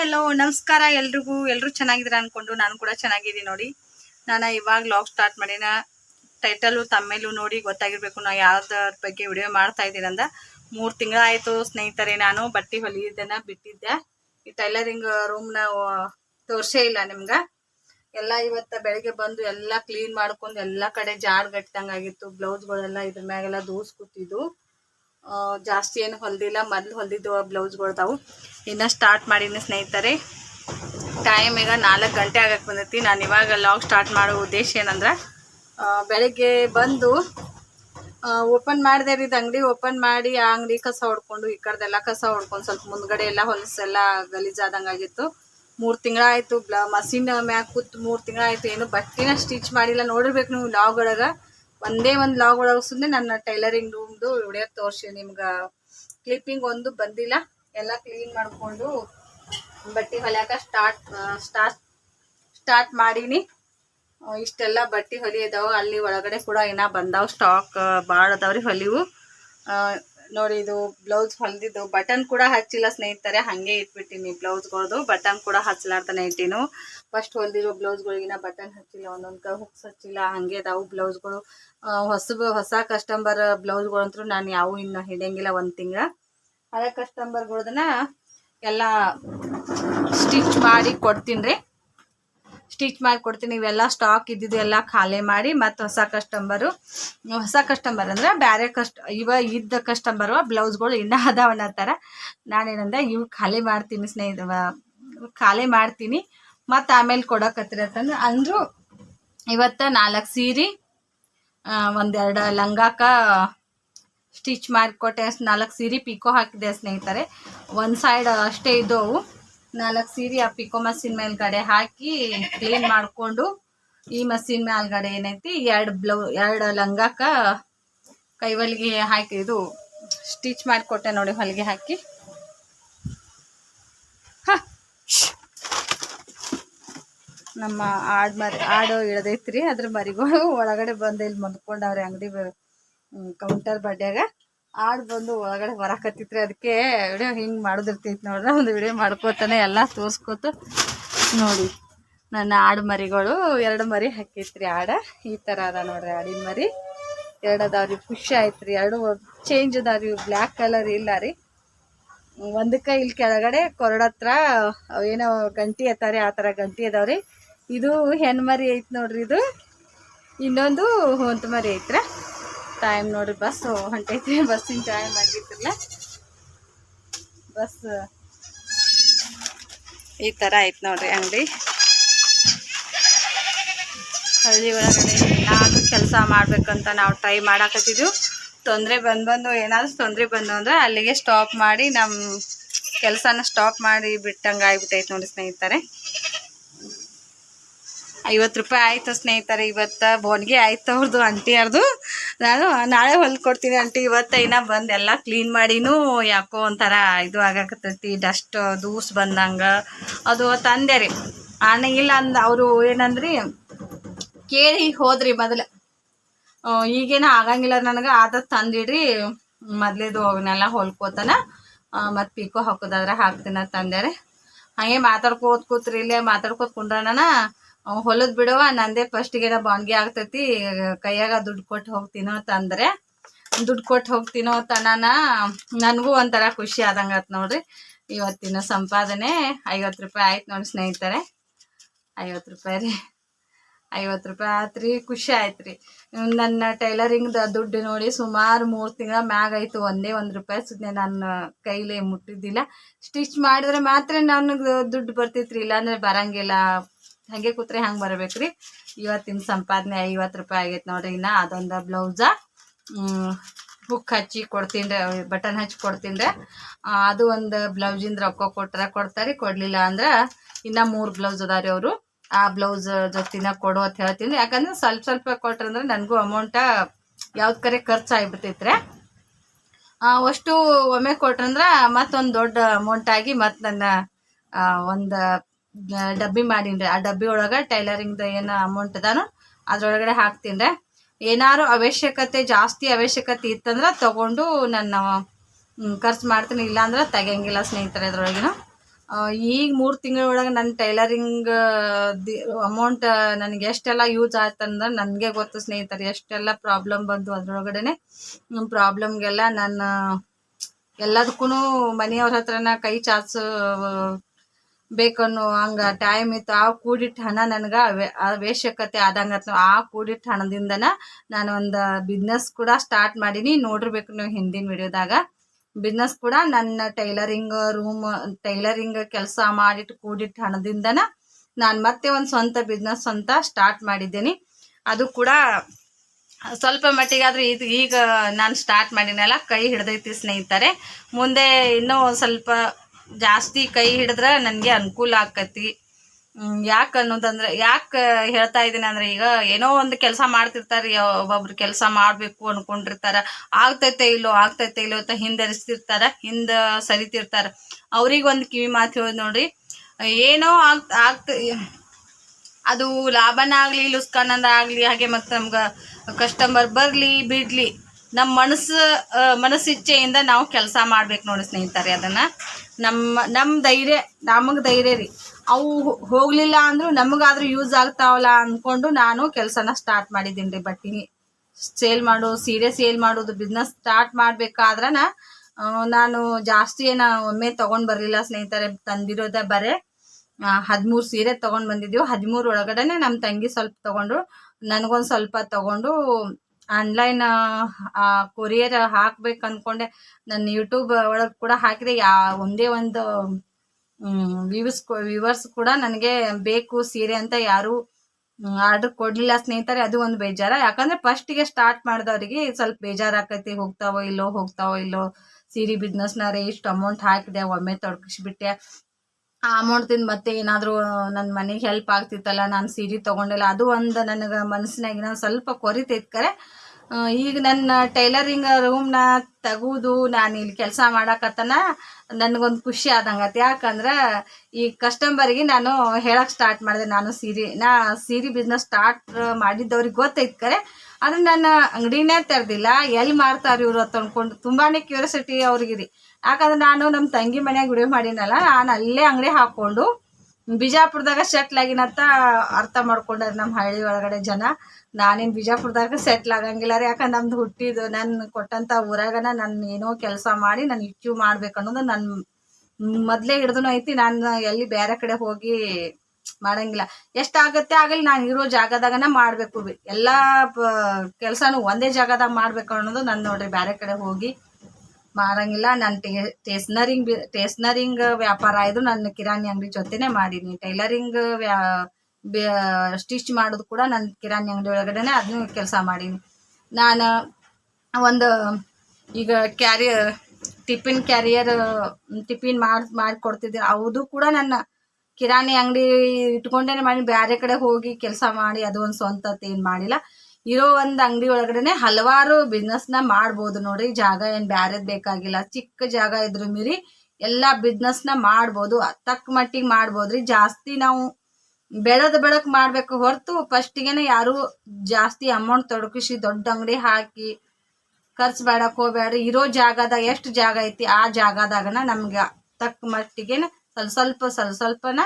Hello, ನಮಸ್ಕಾರ ಎಲ್ರಿಗೂ. ಎಲ್ಲರೂ ಚೆನ್ನಾಗಿದ್ದೀರಾ ಅನ್ಕೊಂಡು ನಾನು ಕೂಡ ಚೆನ್ನಾಗಿದ್ದೀನಿ ನೋಡಿ. ನಾನು ಇವಾಗ ಲಾಗ್ ಸ್ಟಾರ್ಟ್ ಮಾಡಿನ. ಟೈಟಲು ತಮ್ಮೇಲು ನೋಡಿ ಗೊತ್ತಾಗಿರ್ಬೇಕು ನಾ ಯಾವ್ದ್ರ ಬಗ್ಗೆ ವಿಡಿಯೋ ಮಾಡ್ತಾ ಇದ್ದೀನಿ ಅಂದ. ಮೂರು ತಿಂಗಳಾಯಿತು ಸ್ನೇಹಿತರೆ, ನಾನು ಬಟ್ಟೆ ಹೊಲಿಯೋದನ್ನ ಬಿಟ್ಟಿದ್ದೆ. ಈ ಟೈಲರಿಂಗ್ ರೂಮ್ನ ತೋರ್ಸೇ ಇಲ್ಲ ನಿಮ್ಗೆ. ಎಲ್ಲ ಇವತ್ತ ಬೆಳಗ್ಗೆ ಬಂದು ಎಲ್ಲ ಕ್ಲೀನ್ ಮಾಡ್ಕೊಂಡು ಎಲ್ಲ ಕಡೆ ಜಾಡ್ ಗಟ್ಟಿದಂಗೆ ಆಗಿತ್ತು. ಬ್ಲೌಸ್ಗಳೆಲ್ಲ ಇದ್ರ ಮ್ಯಾಗೆಲ್ಲ ದೂಸ್ ಕೂತಿದ್ದು ಜಾಸ್ತಿ ಏನು ಹೊಲ್ದಿಲ್ಲ, ಮೊದ್ಲು ಹೊಲ್ದಿದ್ದು ಬ್ಲೌಸ್ಗಳ್ದಾವು. ಇನ್ನು ಸ್ಟಾರ್ಟ್ ಮಾಡೀನಿ ಸ್ನೇಹಿತರೆ. ಟೈಮ್ ಈಗ ನಾಲ್ಕು ಗಂಟೆ ಆಗಕ್ಕೆ ಬಂದೈತಿ. ನಾನು ಇವಾಗ ಲಾಗ್ ಸ್ಟಾರ್ಟ್ ಮಾಡೋ ಉದ್ದೇಶ ಏನಂದ್ರೆ ಬೆಳಗ್ಗೆ ಬಂದು ಓಪನ್ ಮಾಡಿದೆ ರೀ ಇದು ಅಂಗಡಿ. ಓಪನ್ ಮಾಡಿ ಆ ಅಂಗಡಿ ಕಸ ಹೊಡ್ಕೊಂಡು ಈ ಕಡೆದೆಲ್ಲ ಕಸ ಹೊಡ್ಕೊಂಡು ಸ್ವಲ್ಪ ಮುಂದ್ಗಡೆ ಎಲ್ಲ ಹೊಲಸೆಲ್ಲ ಗಲೀಜಾದಂಗೆ ಆಗಿತ್ತು ಮೂರು ತಿಂಗಳಾಯಿತು. ಬ್ಲ ಮಸೀನ್ ಮ್ಯಾಗ ಕೂತ್ ಮೂರು ತಿಂಗಳಾಯ್ತು. ಏನು ಬಟ್ಟಿನ ಸ್ಟಿಚ್ ಮಾಡಿಲ್ಲ. ನೋಡಿರ್ಬೇಕು ನೀವು ಲಾಗ್ ಒಳಗೆ. ಒಂದೇ ಒಂದು ಲಾಗ್ ಒಳಗೆ ಸುಮ್ಮನೆ ನನ್ನ ಟೈಲರಿಂಗ್ ರೂಮ್ದು ವಿಡಿಯೋ ತೋರಿಸಿ, ನಿಮ್ಗೆ ಕ್ಲಿಪ್ಪಿಂಗ್ ಒಂದು ಬಂದಿಲ್ಲ. ಎಲ್ಲ ಕ್ಲೀನ್ ಮಾಡಿಕೊಂಡು ಬಟ್ಟೆ ಹೊಲಿಯಾಕ ಸ್ಟಾರ್ಟ್ ಸ್ಟಾರ್ಟ್ ಸ್ಟಾರ್ಟ್ ಮಾಡೀನಿ. ಇಷ್ಟೆಲ್ಲ ಬಟ್ಟೆ ಹೊಲಿ ಅದಾವ ಅಲ್ಲಿ ಒಳಗಡೆ ಕೂಡ ಏನ ಬಂದಾವ ಸ್ಟಾಕ್ ಭಾಳ ಅದಾವ್ರಿ ಹೊಲಿವು. ನೋಡಿ, ಇದು ಬ್ಲೌಸ್ ಹೊಂದಿದ್ದು ಬಟನ್ ಕೂಡ ಹಚ್ಚಿಲ್ಲ ಸ್ನೇಹಿತರೆ, ಹಾಗೆ ಇಟ್ಬಿಟ್ಟಿನಿ ಬ್ಲೌಸ್ಗಳದು ಬಟನ್ ಕೂಡ ಹಚ್ಚಲಾರ್ದನೆ ಇಟ್ಟಿನು. ಫಸ್ಟ್ ಹೊಲ್ದಿರೋ ಬ್ಲೌಸ್ಗಳಿಗಿನ ಬಟನ್ ಹಚ್ಚಿಲ್ಲ ಒಂದೊಂದು ಹುಕ್ಸ್ ಹಚ್ಚಿಲ್ಲ. ಹಾಗೆ ಅದಾವು ಬ್ಲೌಸ್ಗಳು ಹೊಸ ಹೊಸ ಕಸ್ಟಮರ್ ಬ್ಲೌಸ್ಗಳಂತೂ ನಾನು ಯಾವ ಇನ್ನು ಹಿಡಿಯಂಗಿಲ್ಲ ಒಂದು ತಿಂಗಳ. ಹಳೆ ಕಸ್ಟಮರ್ಗಳದನ್ನ ಎಲ್ಲ ಸ್ಟಿಚ್ ಮಾಡಿ ಕೊಡ್ತೀನಿ ರೀ. ಸ್ಟಿಚ್ ಮಾಡಿ ಕೊಡ್ತೀನಿ ಇವೆಲ್ಲ ಸ್ಟಾಕ್ ಇದ್ದಿದ್ದು ಎಲ್ಲ ಖಾಲಿ ಮಾಡಿ ಮತ್ತು ಹೊಸ ಕಸ್ಟಮರು ಹೊಸ ಕಸ್ಟಮರ್ ಅಂದ್ರೆ ಬೇರೆ ಕಸ್ಟ್ ಇವ ಇದ್ದ ಕಸ್ಟಮರು ಬ್ಲೌಸ್ಗಳು ಇನ್ನೂ ಅದಾವನ್ನ ಥರ ನಾನೇನಂದೆ, ಇವು ಖಾಲಿ ಮಾಡ್ತೀನಿ ಸ್ನೇಹಿತ ಖಾಲಿ ಮಾಡ್ತೀನಿ. ಮತ್ತು ಆಮೇಲೆ ಕೊಡೋಕತ್ತಿರ ಅಂತಂದ್ರೆ, ಅಂದರೂ ಇವತ್ತು ನಾಲ್ಕು ಸೀರೆ ಒಂದೆರಡು ಲಂಗಾಕ ಸ್ಟಿಚ್ ಮಾಡಿಕೊಟ್ಟೆ. ನಾಲ್ಕು ಸೀರೆ ಪಿಕೋ ಹಾಕಿದೆ ಸ್ನೇಹಿತರೆ. ಒಂದು ಸೈಡ್ ಅಷ್ಟೇ ಇದ್ದವು. ನಾಲ್ಕು ಸೀರೆ ಆ ಪಿಕೋ ಮಸೀನ್ ಮೇಲ್ಗಡೆ ಹಾಕಿ ಕ್ಲೀನ್ ಮಾಡಿಕೊಂಡು, ಈ ಮಸೀನ್ ಮೇಲ್ಗಡೆ ಏನೈತಿ, ಎರಡು ಬ್ಲೌ ಎರಡು ಲಂಗಾಕ ಕೈ ಹೊಲಿಗೆ ಹಾಕಿ, ಇದು ಸ್ಟಿಚ್ ಮಾಡಿಕೊಟ್ಟೆ ನೋಡಿ ಹೊಲಿಗೆ ಹಾಕಿ. ನಮ್ಮ ಆಡು ಮರಿ, ಆಡು ಇಳ್ದೈತ್ರಿ, ಅದ್ರ ಮರಿಗಳು ಒಳಗಡೆ ಬಂದು ಇಲ್ಲಿ ಮುಂದ್ಕೊಂಡವ್ರಿ ಅಂಗಡಿ ಕೌಂಟರ್ ಬಡ್ಡ್ಯಾಗ ಆಡ್ ಬಂದು ಒಳಗಡೆ ಬರಾಕತ್ತಿತ್ರಿ ಅದಕ್ಕೆ ವಿಡಿಯೋ ಹಿಂಗೆ ಮಾಡೋದಿರ್ತೈತಿ ನೋಡ್ರಿ, ಒಂದು ವಿಡಿಯೋ ಮಾಡ್ಕೋತಾನೆ ಎಲ್ಲ ತೋರ್ಸ್ಕೊತ. ನೋಡಿ, ನನ್ನ ಆಡು ಮರಿಗಳು, ಎರಡು ಮರಿ ಹಾಕೈತ್ರಿ ಆಡ. ಈ ಥರ ಅದ ನೋಡ್ರಿ ಆಡಿನ ಮರಿ. ಎರಡು ಅದಾವ್ರಿ ಖುಷಿ ಆಯ್ತ್ರಿ ಎರಡು ಚೇಂಜ್ ಅದಾವ್ರಿ ಬ್ಲ್ಯಾಕ್ ಕಲರ್ ಇಲ್ಲ ರೀ. ಒಂದಕ್ಕೆ ಇಲ್ಲಿ ಕೆಳಗಡೆ ಕೊರಡತ್ರ ಏನೋ ಗಂಟಿ ಎತ್ತಾರಿ ಆ ಥರ ಗಂಟಿ ಅದಾವ್ರಿ ಇದು ಹೆಣ್ಮರಿ ಮರಿ ಐತಿ ನೋಡ್ರಿ ಇದು. ಇನ್ನೊಂದು ಹೊಂತ ಮರಿ ಐತ್ರ. ಟೈಮ್ ನೋಡ್ರಿ ಬಸ್ ಹೊಂಟೈತಿ. ಬಸ್ಸಿನ ಟೈಮ್ ಆಗಿತ್ತಿಲ್ಲ. ಬಸ್ ಈ ಥರ ಐತಿ ನೋಡ್ರಿ ಅಂಗಡಿ. ಹಳ್ಳಿ ಒಳಗಡೆ ಏನಾದರೂ ಕೆಲಸ ಮಾಡ್ಬೇಕಂತ ನಾವು ಟ್ರೈ ಮಾಡಾಕತ್ತಿದ್ವು. ತೊಂದರೆ ಬಂದು ಬಂದು, ಏನಾದರೂ ತೊಂದರೆ ಬಂದು ಅಂದ್ರೆ ಅಲ್ಲಿಗೆ ಸ್ಟಾಪ್ ಮಾಡಿ ನಮ್ಮ ಕೆಲಸನ ಸ್ಟಾಪ್ ಮಾಡಿ ಬಿಟ್ಟಂಗೆ ಆಗ್ಬಿಟ್ಟೈತೆ ನೋಡಿ ಸ್ನೇಹಿತರೆ. ಐವತ್ತು ರೂಪಾಯಿ ಆಯಿತು ಸ್ನೇಹಿತರೆ, ಇವತ್ತು ಬೋನ್ಗೆ ಆಯ್ತು ಅವ್ರದ್ದು ಅಂಟಿ ಅವ್ರದ್ದು ನಾನು ನಾಳೆ ಹೊಲ್ಕೊಡ್ತೀನಿ ಅಂಟಿ ಇವತ್ತು ಇನ್ನ ಬಂದು ಎಲ್ಲ ಕ್ಲೀನ್ ಮಾಡಿನೂ ಯಾಕೋ ಒಂಥರ ಇದು ಆಗಾಕತ್ತೈತಿ ಡಸ್ಟ್ ದೂಸ್ ಬಂದಂಗೆ. ಅದು ತಂದೆ ರೀ ಅಣ್ಣ ಇಲ್ಲ ಅಂದ ಅವರು ಏನಂದ್ರಿ, ಕೇಳಿ ಹೋದ್ರಿ ಮೊದಲು. ಈಗೇನು ಆಗಂಗಿಲ್ಲ ನನಗೆ, ಆದ ತಂದಿಡ್ರಿ, ಮೊದ್ಲೇದು ಅವನ್ನೆಲ್ಲ ಹೊಲ್ಕೋತಾನ. ಮತ್ತು ಪಿಕೋ ಹಾಕೋದಾದ್ರೆ ಹಾಕ್ತೀನ ತಂದೆ ರೀ. ಹಾಗೆ ಮಾತಾಡ್ಕೋತ ಕೂತ್ರಿ ಇಲ್ಲೇ ಮಾತಾಡ್ಕೋತ ಕುಂಡ್ರಣ ಹೊಲದ್ ಬಿಡವ ನಂದೇ ಫಸ್ಟ್ಗೆಲ್ಲ ಬಾಣ್ಗೆ ಆಗ್ತೈತಿ, ಕೈಯಾಗ ದುಡ್ಡು ಕೊಟ್ಟು ಹೋಗ್ತೀನೋ ತಂದ್ರೆ ದುಡ್ಡು ಕೊಟ್ಟು ಹೋಗ್ತೀನೋ ತನನ ನನಗೂ ಒಂಥರ ಖುಷಿ ಆದಂಗಾತ್ ನೋಡ್ರಿ. ಇವತ್ತಿನ ಸಂಪಾದನೆ ಐವತ್ತು ರೂಪಾಯಿ ಆಯ್ತು ನೋಡಿ ಸ್ನೇಹಿತರೆ. ಐವತ್ತು ರೂಪಾಯಿ ರೀ. ಐವತ್ತು ರೂಪಾಯಿ ಆತ್ರಿ ಖುಷಿ ಆಯ್ತು ರೀ. ನನ್ನ ಟೈಲರಿಂಗ್ ದುಡ್ಡು ನೋಡಿ ಸುಮಾರು ಮೂರು ತಿಂಗಳ ಮ್ಯಾಗ ಆಯ್ತು, ಒಂದೇ ಒಂದು ರೂಪಾಯಿ ಸುಮ್ಮನೆ ನನ್ನ ಕೈಲೇ ಮುಟ್ಟಿದ್ದಿಲ್ಲ. ಸ್ಟಿಚ್ ಮಾಡಿದ್ರೆ ಮಾತ್ರ ನನಗೆ ದುಡ್ಡು ಬರ್ತೈತ್ರಿ, ಇಲ್ಲಾಂದ್ರೆ ಬರಂಗಿಲ್ಲ ಹಾಗೆ ಕೂತ್ರೆ ಹಂಗೆ ಬರಬೇಕ್ರಿ. ಇವತ್ತಿನ ಸಂಪಾದನೆ ಐವತ್ತು ರೂಪಾಯಿ ಆಗೈತೆ ನೋಡ್ರಿ. ಇನ್ನು ಅದೊಂದು ಬ್ಲೌಸ ಹುಕ್ ಹಚ್ಚಿ ಕೊಡ್ತೀನಿ ಬಟನ್ ಹಚ್ಚಿ ಕೊಡ್ತೀನಿ ಅದು ಒಂದು ಬ್ಲೌಸಿಂದ ರೊಕ್ಕ ಕೊಟ್ರೆ ಕೊಡ್ತಾರೆ, ಕೊಡಲಿಲ್ಲ ಅಂದ್ರೆ ಇನ್ನು ಮೂರು ಬ್ಲೌಸ್ ಅದಾರಿ ಅವರು. ಆ ಬ್ಲೌಸ್ ಜೊತಿನ ಕೊಡು ಅಂತ ಹೇಳ್ತೀನಿ. ಯಾಕಂದ್ರೆ ಸ್ವಲ್ಪ ಸ್ವಲ್ಪ ಕೊಟ್ರಂದ್ರೆ ನನಗೂ ಅಮೌಂಟ ಯಾವ್ದು ಕರೆ ಖರ್ಚು ಆಗಿಬಿಡ್ತೈತ್ರೆ ಅಷ್ಟು ಒಮ್ಮೆ ಕೊಟ್ರಂದ್ರೆ ಮತ್ತೊಂದು ದೊಡ್ಡ ಅಮೌಂಟ್ ಆಗಿ ಮತ್ತು ನನ್ನ ಒಂದು ಡಬ್ಬಿ ಮಾಡೀನಿ ಆ ಡಬ್ಬಿ ಒಳಗೆ ಟೈಲರಿಂಗ್ದು ಏನು ಅಮೌಂಟ್ ಅದಾನು ಅದರೊಳಗಡೆ ಹಾಕ್ತೀನಿ ರೀ ಏನಾರು ಅವಶ್ಯಕತೆ, ಜಾಸ್ತಿ ಅವಶ್ಯಕತೆ ಇತ್ತಂದ್ರೆ ತಗೊಂಡು ನನ್ನ ಖರ್ಚು ಮಾಡ್ತೀನಿ. ಇಲ್ಲಾಂದ್ರೆ ತೆಗಿಯಂಗಿಲ್ಲ ಸ್ನೇಹಿತರೆ ಅದ್ರೊಳಗಿನ ಈಗ ಮೂರು ತಿಂಗಳೊಳಗೆ ನನ್ನ ಟೈಲರಿಂಗ್ ಅಮೌಂಟ್ ನನಗೆ ಎಷ್ಟೆಲ್ಲ ಯೂಸ್ ಆಯ್ತಂದ್ರೆ ನನಗೆ ಗೊತ್ತು ಸ್ನೇಹಿತರೆ. ಎಷ್ಟೆಲ್ಲ ಪ್ರಾಬ್ಲಮ್ ಬಂದು ಅದರೊಳಗಡೆ ಪ್ರಾಬ್ಲಮ್ಗೆಲ್ಲ ನನ್ನ ಎಲ್ಲದಕ್ಕೂ ಮನೆಯವ್ರ ಹತ್ರನ ಕೈ ಚಾಚು ಬೇಕನ್ನೋ ಹಂಗ ಟೈಮ್ ಇತ್ತು. ಆ ಕೂಡಿಟ್ಟ ಹಣ ನನಗೆ ಅವಶ್ಯಕತೆ ಆದಂಗೆ ಆ ಕೂಡಿಟ್ಟ ಹಣದಿಂದ ನಾನು ಒಂದು ಬಿಸ್ನೆಸ್ ಕೂಡ ಸ್ಟಾರ್ಟ್ ಮಾಡೀನಿ. ನೋಡಿರ್ಬೇಕು ನೀವು ಹಿಂದಿನ ವಿಡಿಯೋದಾಗ. ಬಿಸ್ನೆಸ್ ಕೂಡ ನನ್ನ ಟೈಲರಿಂಗ್ ರೂಮ್ ಟೈಲರಿಂಗ್ ಕೆಲಸ ಮಾಡಿಟ್ಟು ಕೂಡಿಟ್ಟ ಹಣದಿಂದನ ನಾನು ಮತ್ತೆ ಒಂದು ಸ್ವಂತ ಬಿಸ್ನೆಸ್ ಅಂತ ಸ್ಟಾರ್ಟ್ ಮಾಡಿದ್ದೀನಿ. ಅದು ಕೂಡ ಸ್ವಲ್ಪ ಮಟ್ಟಿಗಾದ್ರೂ ಇದು ಈಗ ನಾನು ಸ್ಟಾರ್ಟ್ ಮಾಡಿನಲ್ಲ, ಕೈ ಹಿಡ್ದೈತಿ ಸ್ನೇಹಿತರೆ. ಮುಂದೆ ಇನ್ನೂ ಸ್ವಲ್ಪ ಜಾಸ್ತಿ ಕೈ ಹಿಡಿದ್ರೆ ನನಗೆ ಅನುಕೂಲ ಆಕತಿ. ಯಾಕೆ ಅನ್ನೋದಂದ್ರೆ, ಯಾಕೆ ಹೇಳ್ತಾ ಇದ್ದೀನಿ ಅಂದ್ರೆ ಈಗ ಏನೋ ಒಂದು ಕೆಲಸ ಮಾಡ್ತಿರ್ತಾರೆ ಒಬ್ಬೊಬ್ರು ಕೆಲಸ ಮಾಡಬೇಕು ಅನ್ಕೊಂಡಿರ್ತಾರ. ಆಗ್ತೈತೆ ಇಲ್ಲೋ ಆಗ್ತೈತೆ ಇಲ್ಲೋ ಅಂತ ಹಿಂದರಿಸ್ತಿರ್ತಾರ, ಹಿಂದೆ ಸರಿತಿರ್ತಾರ. ಅವ್ರಿಗೆ ಒಂದು ಕಿವಿ ಮಾತು ಹೇಳೋದು ನೋಡ್ರಿ, ಏನೋ ಆಗ್ ಆಗ್ತ ಅದು ಲಾಭನ ಆಗಲಿ, ಲುಸ್ಕಾನಂದ ಆಗಲಿ, ಹಾಗೆ ಮತ್ತು ನಮ್ಗೆ ಕಸ್ಟಮರ್ ಬರಲಿ, ಬಿಡಲಿ. ನಮ್ಮ ಮನಸ್ಸು ಮನಸ್ಸಿಚ್ಛೆಯಿಂದ ನಾವು ಕೆಲಸ ಮಾಡ್ಬೇಕು ನೋಡಿ ಸ್ನೇಹಿತರೆ ಅದನ್ನು. ನಮ್ಮ ನಮ್ಮ ಧೈರ್ಯ, ನಮಗೆ ಧೈರ್ಯ ರೀ. ಅವು ಹೋಗಲಿಲ್ಲ ಹೋಗ್ಲಿಲ್ಲ ಅಂದರೂ ನಮಗಾದ್ರೂ ಯೂಸ್ ಆಗ್ತಾವಲ್ಲ ಅಂದ್ಕೊಂಡು ನಾನು ಕೆಲಸನ ಸ್ಟಾರ್ಟ್ ಮಾಡಿದ್ದೀನಿ ರೀ ಬಟ್ಟಿ. ಸೇಲ್ ಮಾಡೋ, ಸೀರೆ ಸೇಲ್ ಮಾಡೋದು ಬಿಸ್ನೆಸ್ ಸ್ಟಾರ್ಟ್ ಮಾಡ್ಬೇಕಾದ್ರನ ನಾನು ಜಾಸ್ತಿ ಏನ ಒಮ್ಮೆ ತಗೊಂಡ್ ಬರಲಿಲ್ಲ ಸ್ನೇಹಿತರೆ, ತಂದಿರೋದ ಬರೇ. ಹದಿಮೂರು ಸೀರೆ ತಗೊಂಡ್ ಬಂದಿದ್ದೀವಿ. ಹದಿಮೂರು ಒಳಗಡೆನೆ ನಮ್ಮ ತಂಗಿ ಸ್ವಲ್ಪ ತಗೊಂಡು, ನನಗೊಂದು ಸ್ವಲ್ಪ ತಗೊಂಡು ಆನ್ಲೈನ್ ಕೊರಿಯರ್ ಹಾಕ್ಬೇಕು ಅನ್ಕೊಂಡೆ. ನನ್ನ ಯೂಟ್ಯೂಬ್ ಒಳಗೆ ಕೂಡ ಹಾಕಿದೆ. ಯಾ ಒಂದೇ ಒಂದು ವ್ಯೂಸ್ ವ್ಯೂವರ್ಸ್ ಕೂಡ ನನಗೆ ಬೇಕು ಸೀರೆ ಅಂತ ಯಾರು ಆರ್ಡರ್ ಕೊಡ್ಲಿಲ್ಲ ಸ್ನೇಹಿತರೆ ಅದು ಒಂದು ಬೇಜಾರ. ಯಾಕಂದ್ರೆ ಫಸ್ಟಿಗೆ ಸ್ಟಾರ್ಟ್ ಮಾಡಿದವರಿಗೆ ಸ್ವಲ್ಪ ಬೇಜಾರಾಕೈತಿ ಹೋಗ್ತಾವೋ ಇಲ್ಲೋ ಹೋಗ್ತಾವೋ ಇಲ್ಲೋ ಸೀರೆ ಬಿಸ್ನೆಸ್ನಾರೆ ಇಷ್ಟು ಅಮೌಂಟ್ ಹಾಕಿದೆ ಒಮ್ಮೆ ತೊಡಗಿಸ್ಬಿಟ್ಟೆ ಆ ಅಮೌಂಟ್ದಿಂದ ಮತ್ತೆ ಏನಾದರೂ ನನ್ನ ಮನೆಗೆ ಹೆಲ್ಪ್ ಆಗ್ತಿತ್ತಲ್ಲ ನಾನು ಸೀರೆ ತೊಗೊಂಡಿಲ್ಲ ಅದು ಒಂದು ನನಗೆ ಮನಸ್ಸಿನಾಗಿನ ಸ್ವಲ್ಪ ಕೊರಿತೈತೆ ಕರೆ. ಆ, ಈಗ ನನ್ನ ಟೈಲರಿಂಗ್ ರೂಮ್ನ ತೆಗುದು, ನಾನು ಇಲ್ಲಿ ಕೆಲಸ ಮಾಡಕತ್ತನ, ನನಗೊಂದು ಖುಷಿ ಆದಂಗತ್ತೆ ಯಾಕಂದ್ರೆ ಈ ಕಸ್ಟಮರಿಗೆ ನಾನು ಹೇಳಕ್ಕೆ ಸ್ಟಾರ್ಟ್ ಮಾಡಿದೆ, ನಾನು ಸೀರೆ, ನಾ ಸೀರೆ ಬಿಸ್ನೆಸ್ ಸ್ಟಾರ್ಟ್ ಮಾಡಿದ್ದವ್ರಿಗೆ ಗೊತ್ತೈತೆ ಕರೆ. ಆದ್ರೆ ನನ್ನ ಅಂಗಡಿನೇ ತೆರೆದಿಲ್ಲ ಎಲ್ಲಿ ಮಾಡ್ತಾರೆ ಇವರು ಅಂತ ಅನ್ಕೊಂಡು ತುಂಬಾನೇ ಕ್ಯೂರಿಯಾಸಿಟಿ ಅವ್ರಿಗೆ ರೀ ಯಾಕಂದ್ರೆ ನಾನು ನಮ್ಮ ತಂಗಿ ಮನೆಯಾಗ ವಿಡಿಯೋ ಮಾಡಿನಲ್ಲ, ನಾನು ಅಲ್ಲೇ ಅಂಗಡಿ ಹಾಕೊಂಡು, ಬಿಜಾಪುರದಾಗ ಸೆಟ್ಲ್ ಆಗಿನಂತ ಅರ್ಥ ಮಾಡ್ಕೊಂಡಾರೆ ನಮ್ಮ ಹಳ್ಳಿ ಒಳಗಡೆ ಜನ. ನಾನೇನು ಬಿಜಾಪುರದಾಗ ಸೆಟ್ಲ್ ಆಗಂಗಿಲ್ಲ ರೀ. ಯಾಕಂದ್ರೆ ನಮ್ದು ಹುಟ್ಟಿದ್ದು ನನ್ನ ಕೊಟ್ಟಂತ ಊರಾಗನ ನಾನು ಏನೋ ಕೆಲಸ ಮಾಡಿ ನಾನು ಇಚ್ಚು ಮಾಡ್ಬೇಕು ಅನ್ನೋದು ನನ್ನ ಮೊದಲೇ ಹಿಡ್ದು ಐತಿ. ನಾನು ಎಲ್ಲಿ ಬೇರೆ ಕಡೆ ಹೋಗಿ ಮಾಡಂಗಿಲ್ಲ. ಎಷ್ಟಾಗತ್ತೆ ಆಗಲಿ ನಾನು ಇರೋ ಜಾಗದಾಗನ ಮಾಡಬೇಕು ಎಲ್ಲ ಕೆಲಸನೂ ಒಂದೇ ಜಾಗದಾಗ ಮಾಡ್ಬೇಕು ಅನ್ನೋದು ನಾನು ನೋಡ್ರಿ. ಬೇರೆ ಕಡೆ ಹೋಗಿ ಮಾಡಂಗಿಲ್ಲ. ನಾನು ಟೇ ಟೇಸ್ನರಿಂಗ್ ಟೇಸ್ನರಿಂಗ್ ವ್ಯಾಪಾರ ಇದು ನನ್ನ ಕಿರಾಣಿ ಅಂಗಡಿ ಜೊತೆನೆ ಮಾಡಿದೀನಿ ಟೈಲರಿಂಗ್ ವ್ಯಾ ಸ್ಟಿಚ್ ಮಾಡೋದು ಕೂಡ ನನ್ನ ಕಿರಾಣಿ ಅಂಗಡಿ ಒಳಗಡೆನೆ ಅದನ್ನು ಕೆಲಸ ಮಾಡೀನಿ. ನಾನು ಒಂದು ಈಗ ಕ್ಯಾರಿಯರ್ ಟಿಫಿನ್ ಕ್ಯಾರಿಯರ್ ಟಿಫಿನ್ ಮಾಡಿ ಮಾಡಿಕೊಡ್ತಿದ್ದೆ. ಅದು ಕೂಡ ನನ್ನ ಕಿರಾಣಿ ಅಂಗಡಿ ಇಟ್ಕೊಂಡೇನೆ ಮಾಡಿ ಬೇರೆ ಕಡೆ ಹೋಗಿ ಕೆಲಸ ಮಾಡಿ ಅದು ಒಂದು ಸ್ವಂತ ಏನು ಮಾಡಿಲ್ಲ. ಇರೋ ಒಂದು ಅಂಗಡಿ ಒಳಗಡೆನೆ ಹಲವಾರು ಬಿಸ್ನೆಸ್ನ ಮಾಡ್ಬೋದು ನೋಡ್ರಿ. ಜಾಗ ಏನು ಬ್ಯಾರೆದ್ ಬೇಕಾಗಿಲ್ಲ. ಚಿಕ್ಕ ಜಾಗ ಇದ್ರ ಮೀರಿ ಎಲ್ಲ ಬಿಸ್ನೆಸ್ನ ಮಾಡ್ಬೋದು. ತಕ್ಕ ಮಟ್ಟಿಗೆ ಮಾಡ್ಬೋದ್ರಿ. ಜಾಸ್ತಿ ನಾವು ಬೆಳೆದ ಬೆಳಕ್ ಮಾಡ್ಬೇಕು ಹೊರತು ಫಸ್ಟಿಗೆನೆ ಯಾರು ಜಾಸ್ತಿ ಅಮೌಂಟ್ ತೊಡಗಿಸಿ ದೊಡ್ಡ ಅಂಗಡಿ ಹಾಕಿ ಖರ್ಚು ಮಾಡಕ್ ಹೋಗ್ಬೇಡ್ರಿ. ಇರೋ ಜಾಗದಾಗ ಎಷ್ಟು ಜಾಗ ಐತಿ ಆ ಜಾಗದಾಗನ ನಮ್ಗೆ ತಕ್ಕ ಮಟ್ಟಿಗೆ ಸ್ವಲ್ಪ ಸ್ವಲ್ಪ ಸ್ವಲ್ಪ ಸ್ವಲ್ಪನ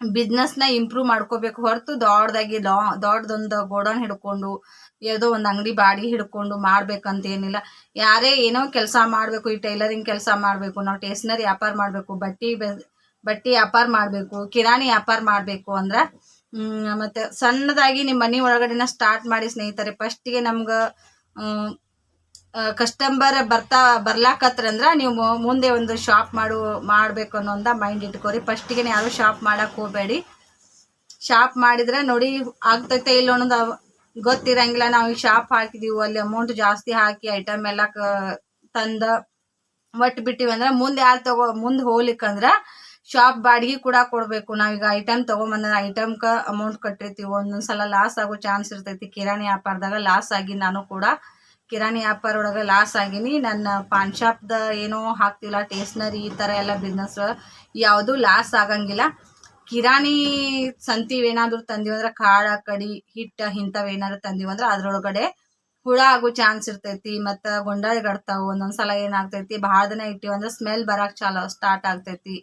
ಬಿಸ್ನೆಸ್ನ ಇಂಪ್ರೂವ್ ಮಾಡ್ಕೋಬೇಕು. ಹೊರತು ದೊಡ್ಡದಾಗಿ ಲಾ ದೊಡ್ಡದೊಂದು ಗೋಡನ್ ಹಿಡ್ಕೊಂಡು ಯಾವುದೋ ಒಂದು ಅಂಗಡಿ ಬಾಡಿ ಹಿಡ್ಕೊಂಡು ಮಾಡ್ಬೇಕಂತ ಏನಿಲ್ಲ. ಯಾರೇ ಏನೋ ಕೆಲಸ ಮಾಡಬೇಕು, ಈ ಟೈಲರಿಂಗ್ ಕೆಲಸ ಮಾಡಬೇಕು, ನಾವು ಟೇಸ್ನರಿ ವ್ಯಾಪಾರ ಮಾಡಬೇಕು, ಬಟ್ಟಿ ಬಟ್ಟಿ ವ್ಯಾಪಾರ ಮಾಡಬೇಕು, ಕಿರಾಣಿ ವ್ಯಾಪಾರ ಮಾಡಬೇಕು ಅಂದ್ರೆ ಮತ್ತು ಸಣ್ಣದಾಗಿ ನಿಮ್ಮ ಮನೆ ಒಳಗಡೆನ ಸ್ಟಾರ್ಟ್ ಮಾಡಿ ಸ್ನೇಹಿತರೆ. ಫಸ್ಟಿಗೆ ನಮ್ಗೆ ಕಸ್ಟಮರ್ ಬರ್ತಾ, ಬರ್ಲಾಕತ್ರ ಅಂದ್ರೆ ನೀವು ಮುಂದೆ ಒಂದು ಶಾಪ್ ಮಾಡು, ಮಾಡಬೇಕು ಅನ್ನೋ ಒಂದು ಮೈಂಡ್ ಇಟ್ಕೋರಿ ಫಸ್ಟಿಗೆ ಯಾರು ಶಾಪ್ ಮಾಡಕ್ಕೆ ಹೋಗಬೇಡಿ. ಶಾಪ್ ಮಾಡಿದ್ರೆ ನೋಡಿ ಆಗ್ತೈತೆ ಇಲ್ಲ ಅನ್ನೋದು ಗೊತ್ತಿರಂಗಿಲ್ಲ. ನಾವು ಈ ಶಾಪ್ ಹಾಕಿದೀವಿ, ಅಲ್ಲಿ ಅಮೌಂಟ್ ಜಾಸ್ತಿ ಹಾಕಿ ಐಟಮ್ ಎಲ್ಲ ತಂದ, ಒಟ್ಟು ಬಿಟ್ಟಿವಿ ಅಂದ್ರೆ ಮುಂದೆ ಯಾರು ತಗೋ, ಮುಂದೆ ಹೋಗ್ಲಿಕ್ಕಂದ್ರ ಶಾಪ್ ಬಾಡಿಗೆ ಕೂಡ ಕೊಡಬೇಕು. ನಾವೀಗ ಐಟಮ್ ತಗೊಂಬಂದ ಐಟಮ್ಗೆ ಅಮೌಂಟ್ ಕಟ್ಟಿರ್ತೀವಿ. ಒಂದೊಂದ್ಸಲ ಲಾಸ್ ಆಗೋ ಚಾನ್ಸ್ ಇರ್ತೈತಿ. ಕಿರಾಣಿ ವ್ಯಾಪಾರದಾಗ ಲಾಸ್ ಆಗಿ ನಾನು ಕೂಡ ಕಿರಾಣಿ ವ್ಯಾಪಾರ ಒಳಗೆ ಲಾಸ್ ಆಗಿನಿ. ನನ್ನ ಪಾನ್ ಶಾಪ್ದ ಏನೋ ಹಾಕ್ತಿಲ್ಲ ಟೇಸ್ನರಿ ಈ ಥರ ಎಲ್ಲ ಬಿಸ್ನೆಸ್ ಯಾವುದು ಲಾಸ್ ಆಗಂಗಿಲ್ಲ. ಕಿರಾಣಿ ಸಂತಿವ್ ಏನಾದ್ರು ತಂದೀವಿ ಅಂದ್ರೆ ಕಾಳ, ಕಡಿ, ಹಿಟ್ಟ ಇಂಥವು ಏನಾದ್ರು ತಂದೀವಿ ಅಂದ್ರೆ ಅದ್ರೊಳಗಡೆ ಹುಳ ಆಗೋ ಚಾನ್ಸ್ ಇರ್ತೈತಿ. ಮತ್ತು ಗೊಂಡಾಳಿಗಡ್ತಾವು ಒಂದೊಂದ್ಸಲ ಏನಾಗ್ತೈತಿ? ಭಾಳ ದಿನ ಇಟ್ಟಿವಿ ಅಂದ್ರೆ ಸ್ಮೆಲ್ ಬರಕ್ಕೆ ಚಾಲು ಸ್ಟಾರ್ಟ್ ಆಗ್ತೈತಿ.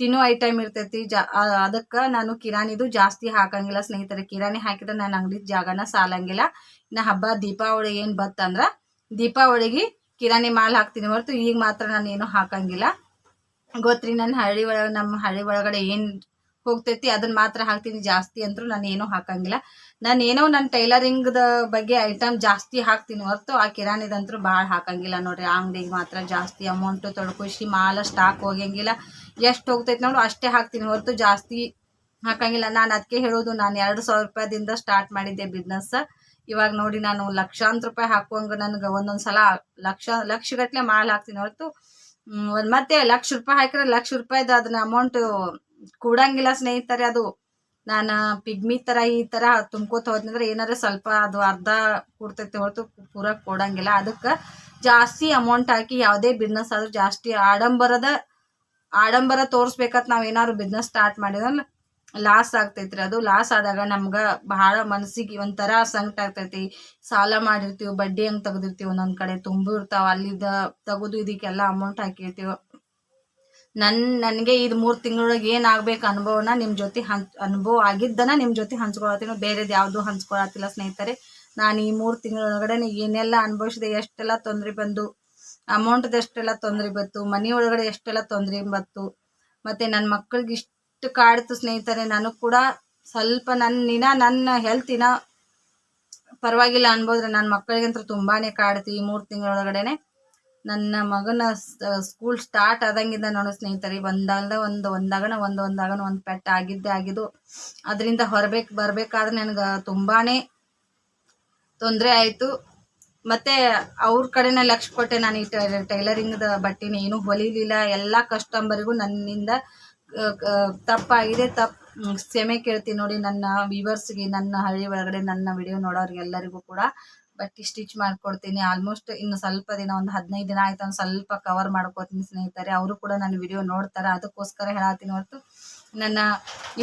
ತಿನ್ನೋ ಐಟಮ್ ಇರ್ತೈತಿ. ಜಾ ಅದಕ್ಕೆ ನಾನು ಕಿರಾಣಿದು ಜಾಸ್ತಿ ಹಾಕಂಗಿಲ್ಲ. ಸ್ನೇಹಿತರೆ, ಕಿರಾಣಿ ಹಾಕಿದ್ರೆ ನಾನು ಅಂಗಡಿ ಜಾಗನ ಸಾಲಂಗಿಲ್ಲ. ಇನ್ನು ಹಬ್ಬ, ದೀಪಾವಳಿ ಏನು ಬತ್ತಂದ್ರೆ ದೀಪಾವಳಿಗೆ ಕಿರಾಣಿ ಮಾಲ್ ಹಾಕ್ತೀನಿ ಹೊರತು ಈಗ ಮಾತ್ರ ನಾನು ಏನು ಹಾಕಂಗಿಲ್ಲ. ಗೊತ್ತ್ರಿ, ನನ್ನ ಹಳ್ಳಿ ಒಳಗೆ ನಮ್ಮ ಹಳ್ಳಿ ಒಳಗಡೆ ಏನು ಹೋಗ್ತೈತಿ ಅದನ್ನ ಮಾತ್ರ ಹಾಕ್ತೀನಿ. ಜಾಸ್ತಿ ಅಂತೂ ನಾನು ಏನೂ ಹಾಕಂಗಿಲ್ಲ. ನಾನು ಏನೋ ನನ್ನ ಟೈಲರಿಂಗ್ದ ಬಗ್ಗೆ ಐಟಮ್ ಜಾಸ್ತಿ ಹಾಕ್ತೀನಿ. ಹೊರತು ಆ ಕಿರಾಣಿದಂತರೂ ಭಾಳ ಹಾಕಂಗಿಲ್ಲ ನೋಡ್ರಿ. ಆ ಅಂಗಡಿಗೆ ಮಾತ್ರ ಜಾಸ್ತಿ ಅಮೌಂಟು ತೊಳ್ಕೊಸಿ ಮಾಲ ಸ್ಟಾಕ್ ಹೋಗಂಗಿಲ್ಲ ಎಷ್ಟು ಹೋಗ್ತೈತೆ ನೋಡು ಅಷ್ಟೇ ಹಾಕ್ತೀನಿ. ಹೊರತು ಜಾಸ್ತಿ ಹಾಕಂಗಿಲ್ಲ. ನಾನು ಅದಕ್ಕೆ ಹೇಳೋದು ನಾನು ಎರಡು ಸಾವಿರ ರೂಪಾಯಿದಿಂದ ಸ್ಟಾರ್ಟ್ ಮಾಡಿದ್ದೆ ಬಿಸ್ನೆಸ್ ಇವಾಗ ನೋಡಿ ನಾನು ಲಕ್ಷಾಂತರ ರೂಪಾಯಿ ಹಾಕುವಂಗೆ ನನಗೆ ಒಂದೊಂದು ಸಲ ಲಕ್ಷ ಲಕ್ಷಗಟ್ಟಲೆ ಮಾಲ್ ಹಾಕ್ತೀನಿ. ಹೊರತು ಮತ್ತೆ ಲಕ್ಷ ರೂಪಾಯಿ ಹಾಕಿದ್ರೆ ಲಕ್ಷ ರೂಪಾಯಿದು ಅದನ್ನ ಅಮೌಂಟ್ ಕೂಡಂಗಿಲ್ಲ ಸ್ನೇಹಿತರೆ ಅದು. ನಾನು ಪಿಗ್ಮಿ ಥರ ಈ ಥರ ತುಂಬ್ಕೋತ ಹೋದ್ನಂದ್ರೆ ಏನಾರ ಸ್ವಲ್ಪ ಅದು ಅರ್ಧ ಕೊಡ್ತೈತಿ ಹೊರತು ಪೂರ ಕೊಡಂಗಿಲ್ಲ. ಅದಕ್ಕೆ ಜಾಸ್ತಿ ಅಮೌಂಟ್ ಹಾಕಿ ಯಾವುದೇ ಬಿಸ್ನೆಸ್ ಆದರೂ ಜಾಸ್ತಿ ಆಡಂಬರದ, ಆಡಂಬರ ತೋರಿಸ್ಬೇಕಂತ ನಾವು ಏನಾದ್ರು ಬಿಸ್ನೆಸ್ ಸ್ಟಾರ್ಟ್ ಮಾಡಿದ್ರೆ ಲಾಸ್ ಆಗ್ತೈತ್ರಿ. ಅದು ಲಾಸ್ ಆದಾಗ ನಮ್ಗೆ ಬಹಳ ಮನಸ್ಸಿಗೆ ಒಂಥರ ಸಂಕಟ ಆಗ್ತೈತಿ. ಸಾಲ ಮಾಡಿರ್ತೀವಿ, ಬಡ್ಡಿ ಹಂಗೆ ತೆಗ್ದಿರ್ತೀವಿ ಒಂದೊಂದು ಕಡೆ ತುಂಬಿರ್ತಾವ ಅಲ್ಲಿದ್ದ ತೆಗೆದು ಇದಕ್ಕೆಲ್ಲ ಅಮೌಂಟ್ ಹಾಕಿರ್ತೀವಿ ನನ್ನ ನನಗೆ ಇದು ಮೂರು ತಿಂಗಳೊಳಗೆ ಏನಾಗಬೇಕು ಅನುಭವನ ನಿಮ್ಮ ಜೊತೆ ಹಂಚ್ ಅನುಭವ ಆಗಿದ್ದನ ನಿಮ್ಮ ಜೊತೆ ಹಂಚ್ಕೊಳತ್ತೀನಿ. ಬೇರೆದು ಯಾವುದು ಹಂಚ್ಕೊಳತ್ತಿಲ್ಲ ಸ್ನೇಹಿತರೆ. ನಾನು ಈ ಮೂರು ತಿಂಗಳೊಳಗಡೆ ಏನೆಲ್ಲ ಅನುಭವಿಸಿದೆ, ಎಷ್ಟೆಲ್ಲ ತೊಂದರೆ ಬಂದು ಅಮೌಂಟ್ದು ಎಷ್ಟೆಲ್ಲ ತೊಂದರೆ ಬಂತು, ಮನೆ ಒಳಗಡೆ ಎಷ್ಟೆಲ್ಲ ತೊಂದರೆ ಬಂತು, ಮತ್ತು ನನ್ನ ಮಕ್ಕಳಿಗೆ ಇಷ್ಟು ಕಾಡ್ತು ಸ್ನೇಹಿತರೆ ನನಗೆ ಕೂಡ ಸ್ವಲ್ಪ ನನ್ನ ನಿನ, ನನ್ನ ಹೆಲ್ತಿನ ಪರವಾಗಿಲ್ಲ ಅನ್ಬೋದ್ರೆ ನನ್ನ ಮಕ್ಕಳಿಗಂತೂ ತುಂಬಾ ಕಾಡ್ತು ಈ ಮೂರು ತಿಂಗಳೊಳಗಡೆನೆ. ನನ್ನ ಮಗನ ಸ್ಕೂಲ್ ಸ್ಟಾರ್ಟ್ ಆದಂಗಿಂದ ನೋಡು ಸ್ನೇಹಿತರೆ ಒಂದಲ್ಲ ಒಂದು ಒಂದಾಗಣ ಒಂದು ಒಂದಾಗಣ ಒಂದು ಪೆಟ್ಟ ಆಗಿದ್ದೇ ಆಗಿದ್ದು, ಅದರಿಂದ ಹೊರಬೇಕು, ಬರಬೇಕಾದ್ರೆ ನನಗೆ ತುಂಬಾ ತೊಂದರೆ ಆಯಿತು. ಮತ್ತು ಅವ್ರ ಕಡೆನ ಲಕ್ಷ ಕೊಟ್ಟೆ ನಾನು ಈ ಟೈಲರಿಂಗ್ದ ಬಟ್ಟೆನ ಏನೂ ಹೊಲಿಲಿಲ್ಲ. ಎಲ್ಲ ಕಸ್ಟಮರಿಗೂ ನನ್ನಿಂದ ತಪ್ಪಾಗಿದೆ. ತಪ್ಪು ಕ್ಷಮೆ ಕೇಳ್ತೀನಿ ನೋಡಿ ನನ್ನ ವ್ಯೂವರ್ಸ್ಗೆ ನನ್ನ ಹಳ್ಳಿ ಒಳಗಡೆ ನನ್ನ ವಿಡಿಯೋ ನೋಡೋರಿಗೆಲ್ಲರಿಗೂ ಕೂಡ. ಬಟ್ಟೆ ಸ್ಟಿಚ್ ಮಾಡ್ಕೊಡ್ತೀನಿ. ಆಲ್ಮೋಸ್ಟ್ ಇನ್ನು ಸ್ವಲ್ಪ ದಿನ, ಒಂದು ಹದಿನೈದು ದಿನ ಆಯ್ತು ಒಂದು ಸ್ವಲ್ಪ ಕವರ್ ಮಾಡ್ಕೊತೀನಿ ಸ್ನೇಹಿತರೆ. ಅವರು ಕೂಡ ನನ್ನ ವಿಡಿಯೋ ನೋಡ್ತಾರೆ. ಅದಕ್ಕೋಸ್ಕರ ಹೇಳತ್ತೀನಿ ಹೊರತು, ನನ್ನ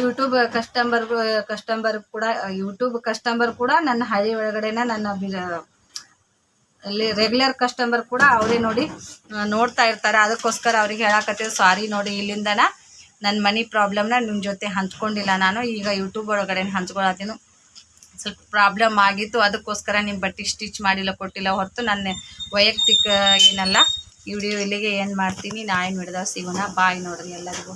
ಯೂಟ್ಯೂಬ್ ಕಸ್ಟಮರ್ ಕಸ್ಟಮರ್ ಕೂಡ ಯೂಟ್ಯೂಬ್ ಕಸ್ಟಮರ್ ಕೂಡ ನನ್ನ ಹಳ್ಳಿ ಒಳಗಡೆನ ನನ್ನ ಅಲ್ಲಿ ರೆಗ್ಯುಲರ್ ಕಸ್ಟಮರ್ ಕೂಡ ಅವರೇ ನೋಡಿ ನೋಡ್ತಾ ಇರ್ತಾರೆ. ಅದಕ್ಕೋಸ್ಕರ ಅವ್ರಿಗೆ ಹೇಳಕತ್ತೀವಿ ಸಾರಿ ನೋಡಿ, ಇಲ್ಲಿಂದನ ನನ್ನ ಮನಿ ಪ್ರಾಬ್ಲಮ್ನ ನಿಮ್ಮ ಜೊತೆ ಹಂಚ್ಕೊಂಡಿಲ್ಲ ನಾನು. ಈಗ ಯೂಟ್ಯೂಬ್ ಒಳಗಡೆ ಹಂಚ್ಕೊಳತ್ತೀನಿ. ಸ್ವಲ್ಪ ಪ್ರಾಬ್ಲಮ್ ಆಗಿತ್ತು. ಅದಕ್ಕೋಸ್ಕರ ನಿಮ್ಮ ಬಟ್ಟೆ ಸ್ಟಿಚ್ ಮಾಡಿಲ್ಲ, ಕೊಟ್ಟಿಲ್ಲ. ಹೊರತು ನನ್ನ ವೈಯಕ್ತಿಕ ಏನಲ್ಲ, ಈ ವಿಡಿಯೋ ಇಲ್ಲಿಗೆ ಏನು ಮಾಡ್ತೀನಿ ನಾಳೆ ಹಿಡ್ದಾಗ ಸಿಗೋಣ. ಬಾಯ್ ನೋಡ್ರಿ ಎಲ್ಲರಿಗೂ.